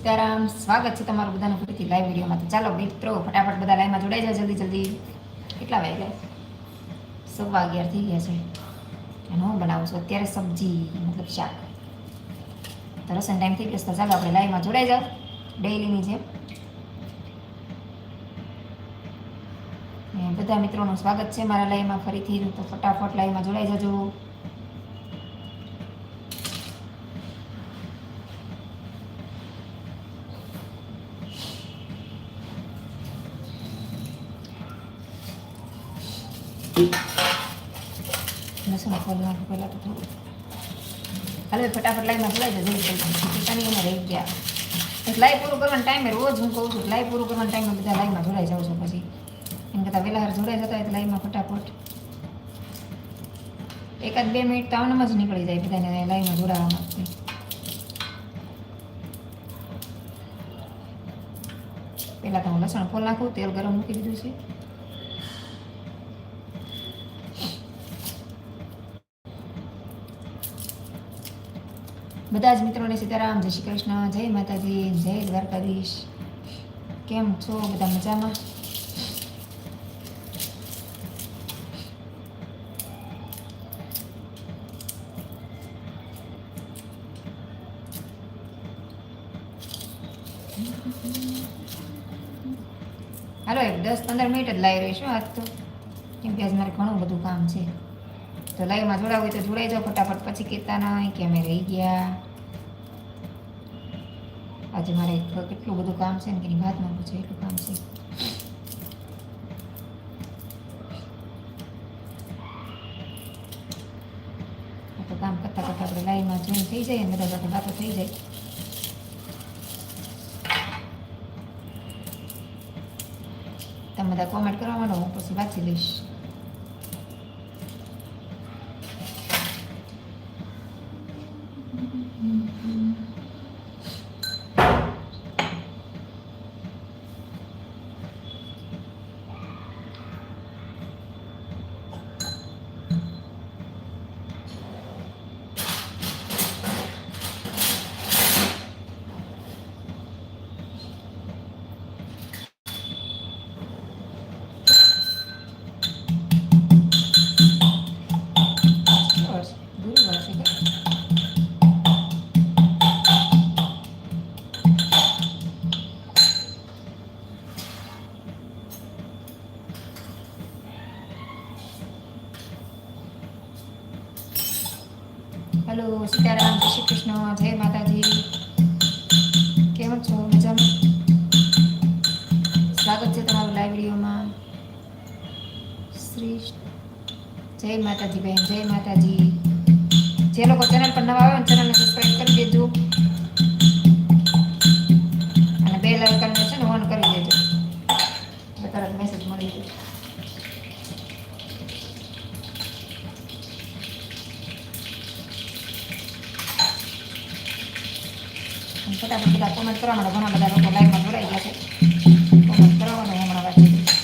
સીતારામ, સ્વાગત છે તમારું બધાનું ફરીથી લાઈવ વિડીયોમાં. તો ચાલો મિત્રો ફટાફટ બધા લાઈવમાં જોડાઈ જાય જલ્દી જલ્દી. કેટલા વાગ્યા? સવા અગિયાર થઈ ગયા છે. અને હું બનાવું છું અત્યારે સબ્જી, મતલબ શાક. તો રસન ટાઈમ થઈ ગયો તો ચાલો આપણે લાઈવમાં જોડાઈ જાઓ. ડેઈલીની જેમ. બધા મિત્રોનું સ્વાગત છે મારા લાઈવમાં ફરીથી. તો ફટાફટ લાઈવમાં જોડાઈ જજો. લસણ ફોલ નાખું પહેલાં તો થોડું. હાલો ફટાફટ લાઈવમાં જોડાઈ જજો જલ્દી પોતાની એને રહી ગયા. લાઈ પૂરું કરવાનો ટાઈમે રોજ હું કહું છું લાઈ પૂરું કરવાનો ટાઈમે બધા લાઈવમાં જોડાઈ જાઉં છું પછી. એમ કરતાં વહેલા હાર જોડાઈ જતા હોય તો લાઈવમાં ફટાફટ. એકાદ બે મિનિટ તો આવનામાં જ નીકળી જાય બધાને લાઈવમાં જોડાવામાં. પહેલાં તો હું લસણ ફોલ નાખું, તેલ ગરમ મૂકી દીધું છે. બધા જ મિત્રોને સીતારામ, જય શ્રી કૃષ્ણ, જય માતાજી, જય દ્વારકાધીશ. કેમ છો બધા મજામાં? હાલો એક દસ પંદર મિનિટ જ લાવી રહીશું આજ તો. કેમ કે આજ મારે ઘણું બધું કામ છે. તો લાઈવમાં જોડાવું હોય તો જોડાઈ જાઓ ફટાફટ. પછી કહેતા નહીં કે અમે રહી ગયા. આજે મારે કેટલું બધું કામ છે ને કે એની વાત માંગુ પૂછે એટલું કામ છે. તો કામ કરતાં કરતાં આપણે લાઈવમાં જોઈન થઈ જાય અને બધા સાથે વાતો થઈ જાય. તમે બધા કોમેન્ટ કરવા માંડો, હું પછી વાંચી લઈશ માતાજી. જે લોકો ચેનલ પર નવા આવે ચેનલને સબસ્ક્રાઈબ કરી દેજો. અને બે લાઇકનને છે ને ઓન કરી દેજો. તરત મેસેજ મળી જશે ફટાફટ બધા કોમેન્ટ કરવા માટે ઘણા બધા લોકો લાઈવમાં જોડાઈ ગયા છે કોમેન્ટ કરવાનું હું હમણાં વાંચી દઈશ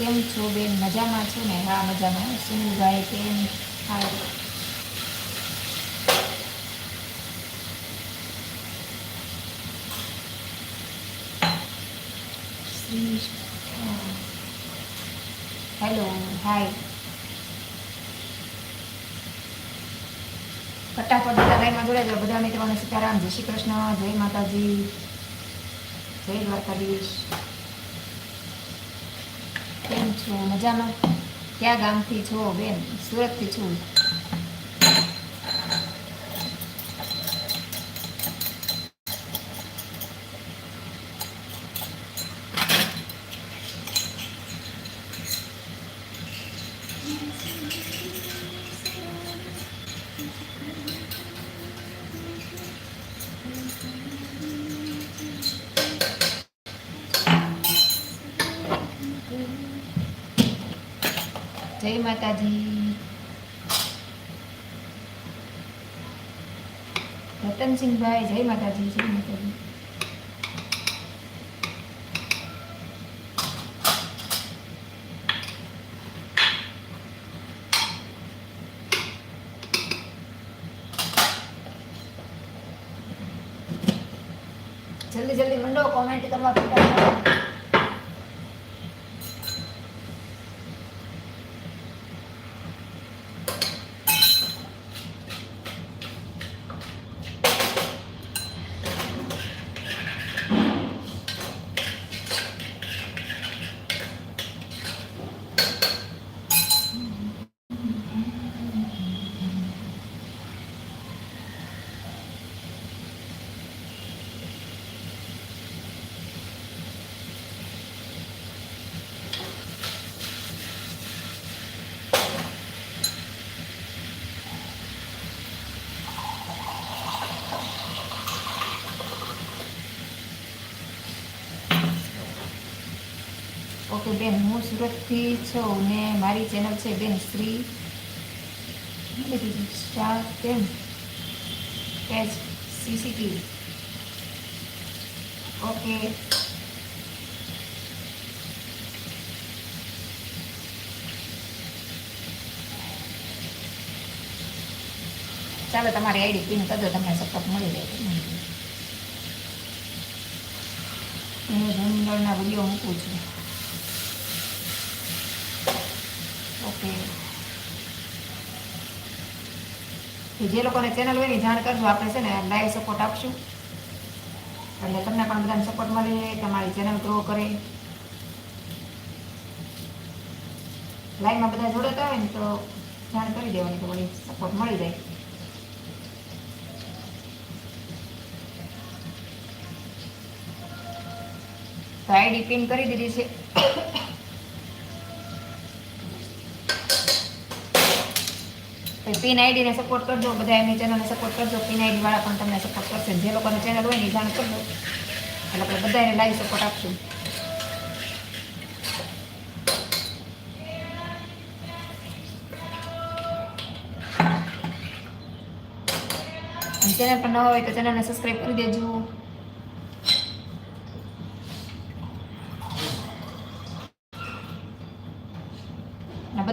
કેમ છો બેન? મજામાં છો ને? હા, મજામાં. સુનિલભાઈ કેમ હા. હેલો હાય ફટાફટ બધા લાઈનમાં જોડાઈ જાઓ. બધા મિત્રોને સીતારામ. જય શ્રી કૃષ્ણ. જય માતાજી. જય દ્વારકાધીશ. કેમ છો મજામાં. ક્યાં ગામથી છો બેન? સુરતથી છું. જય માતાજી રતનસિંહભાઈ જય માતાજી જય માતાજી જલ્દી જલ્દી મંડો કોમેન્ટ કરવા. ઓકે બેન, હું સુરતથી છું ને મારી ચેનલ છે બેન શ્રી. સીસીટીવી. ઓકે. ચાલો તમારી આઈડી પિન કરી દો તમને સપોર્ટ મળી જાય હું જનરલના વીડિયો મૂકું છું ઓકે તો જે લોકોને ચેનલ હોય જાણ કરજો. આપણે છે ને લાઈવ સપોર્ટ આપશું. એટલે તમને પણ બધાને સપોર્ટ મળી, તમારી ચેનલ ગ્રો કરે. લાઈવમાં બધા જોડાતા હોય ને તો જાણ કરી દેવાની તો વળી સપોર્ટ મળી જાય. તો આઈડી પિન કરી દીધી છે. પિન આઈડીને સપોર્ટ કરજો, બધા એમની ચેનલને સપોર્ટ કરજો. પિન આઈડી વાળા પણ તમને સપોર્ટ કરશે. જે લોકોને ચેનલ હોય ને જાણ કરજો. એટલે આપણે બધાને લાઈવ સપોર્ટ આપશું. ચેનલ પર નવા હોય તો ચેનલને સબસ્ક્રાઈબ કરી દેજો.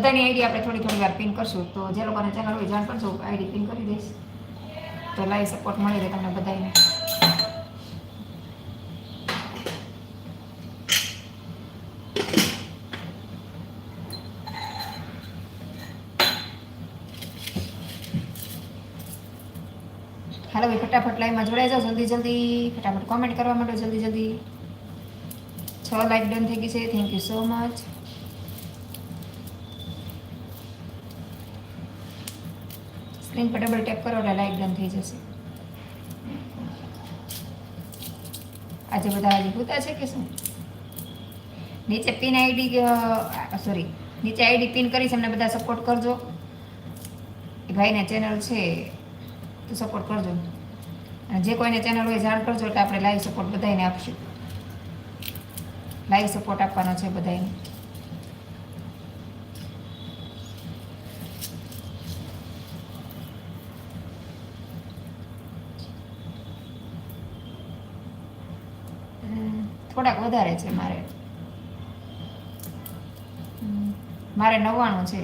બધાની આઈડી આપણે થોડી થોડી વાર પિન કરશું. તો જે લોકોને ચેનલ હોય જાણ કરજો. આઈડી પિન કરી દઈશ. તો લાઈવ સપોર્ટ મળી રહે તમને બધાને હાલો ભાઈ, ફટાફટ લાઈવમાં જોડાઈ જાઓ. જલ્દી જલ્દી. ફટાફટ કોમેન્ટ કરવા માંડો. જલ્દી જલ્દી. છ લાઈવ ડન થઈ ગઈ છે. Thank you so much screen પર ડબલ ટેપ કરો એટલે લાઇટ બંધ થઈ જશે. આજે બધા હજી પૂતા છે કે શું? નીચે પિન આઈડી સોરી નીચે આઈડી પિન કરીશ એમને બધા સપોર્ટ કરજો. એ ભાઈને ચેનલ છે, તો સપોર્ટ કરજો. અને જે કોઈને ચેનલ હોય જાણ કરજો એટલે આપણે લાઈવ સપોર્ટ બધાને આપશું. લાઈવ સપોર્ટ આપવાનો છે બધાને થોડાક વધારે છે મારે. મારે નવ્વાણું છે.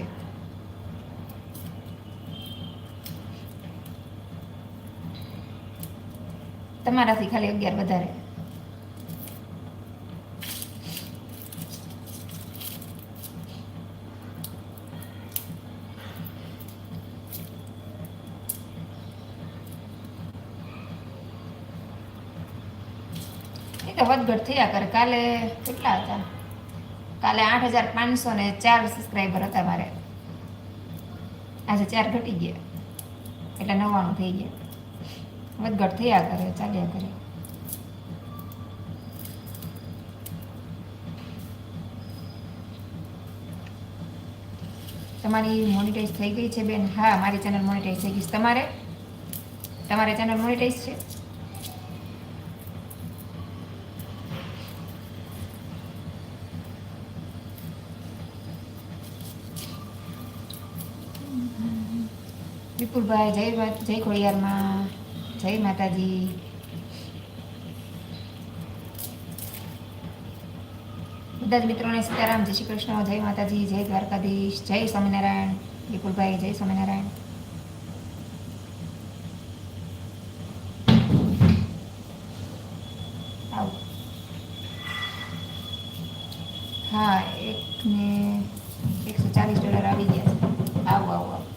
તમારાથી ખાલી અગિયાર વધારે એ તો વધઘટ થયા કરે. કાલે કેટલા હતા? કાલે આઠ હજાર પાંચસો ને ચાર સબસ્ક્રાઈબર હતા મારે. આજે ચાર ઘટી ગયા. એટલે નવ્વાણું થઈ ગયા. વધઘટ થયા કરે, ચાલ્યા કરે. તમારી મોનિટાઈઝ થઈ ગઈ છે બેન? હા, મારી ચેનલ મોનિટાઈઝ થઈ ગઈ છે. તમારે? તમારે ચેનલ મોનિટાઈઝ છે? વિપુલભાઈ જય જય ખોડિયારમાં, જય માતાજી. બધા જ મિત્રોને સીતારામ, જય શ્રી કૃષ્ણ, જય માતાજી, જય દ્વારકાધીશ, જય સ્વામિનારાયણ, વિપુલભાઈ, જય સ્વામિનારાયણ આવો હા એક ને એકસો ચાલીસ ડોલર આવી ગયા છે આવો આવો આવો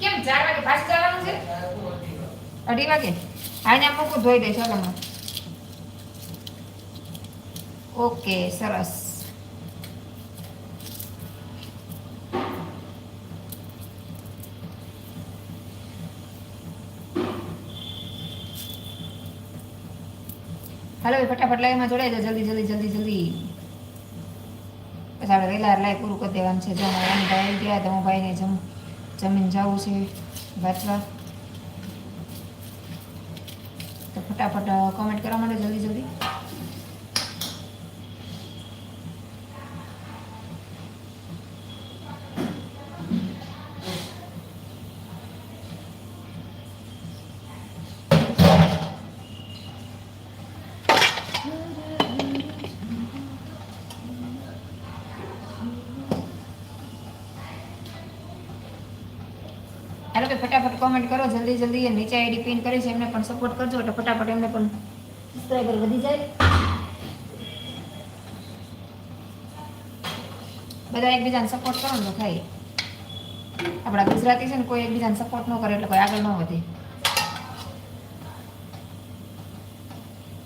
કેમ ચાર વાગે પાછું જવાનું છે અઢી વાગે? આને મૂકું, ધોઈ દઈશ ઓકે, સરસ. હાલો ફટાફટ લાઈવમાં જોડાઈ જાઓ, જલ્દી જલ્દી જલ્દી જલ્દી. પછી આપણે વહેલા લાઈવ પૂરું કરી દેવાનું છે. જો અમારા ભાઈ ગયા તો હું ભાઈને જમ, જમીન જવું છે. વાંચવા તો ફટાફટ કોમેન્ટ કરવા માટે જલ્દી જલ્દી. હાલો કે ફટાફટ કોમેન્ટ કરો, જલ્દી જલ્દી એ નીચે આઈડી પિન કરી છે, એમને પણ સપોર્ટ કરજો, એટલે ફટાફટ એમને પણ સબસ્ક્રાઈબર વધી જાય. બધા એકબીજાને સપોર્ટ કરો ને થાય. આપણા ગુજરાતી છે ને, કોઈ એકબીજાને સપોર્ટ ન કરે એટલે કોઈ આગળ ન વધે.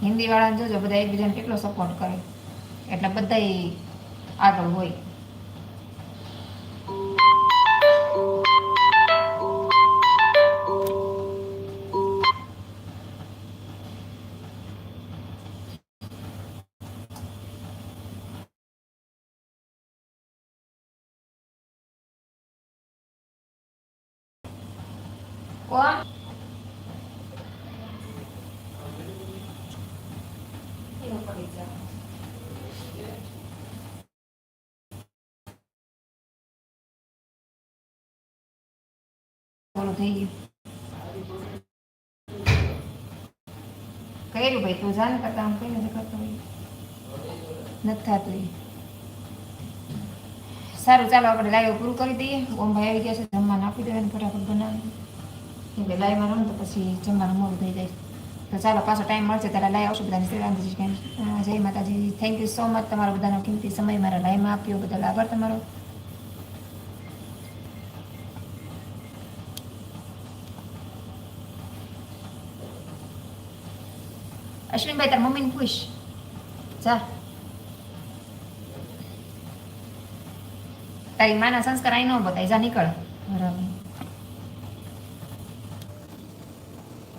હિન્દી વાળાને જોજો, બધા એકબીજાને કેટલો સપોર્ટ કરે. એટલે બધાય આગળ હોય. પૂરું થઈ ગયું કર્યું ભાઈ, તું જાણ કરતા આમ કઈ નથી કરતો નથી થતું. સારું, ચાલો આપણે લાઈવ પૂરું કરી દઈએ. ઓમ ભાઈ આવી ગયા છે, જમવાનું આપી દેવાનું ફટાફટ બનાવી એટલે લાઈવમાં રહું તો પછી જમવાનું મોડું થઈ જાય. તો ચાલો, પાછો ટાઈમ મળશે ત્યારે લાઈ આવશું બધાને. શ્રી રામજી જય માતાજી. થેન્ક યુ સો મચ તમારો બધાનો કિંમતી સમય, મારા લાઈવમાં આપ્યો, બદલ આભાર તમારો. અશ્વિનભાઈ તાર મમ્મીને પૂછ જા તારી માના સંસ્કાર અહીં ન બતાય જા નીકળ બરાબર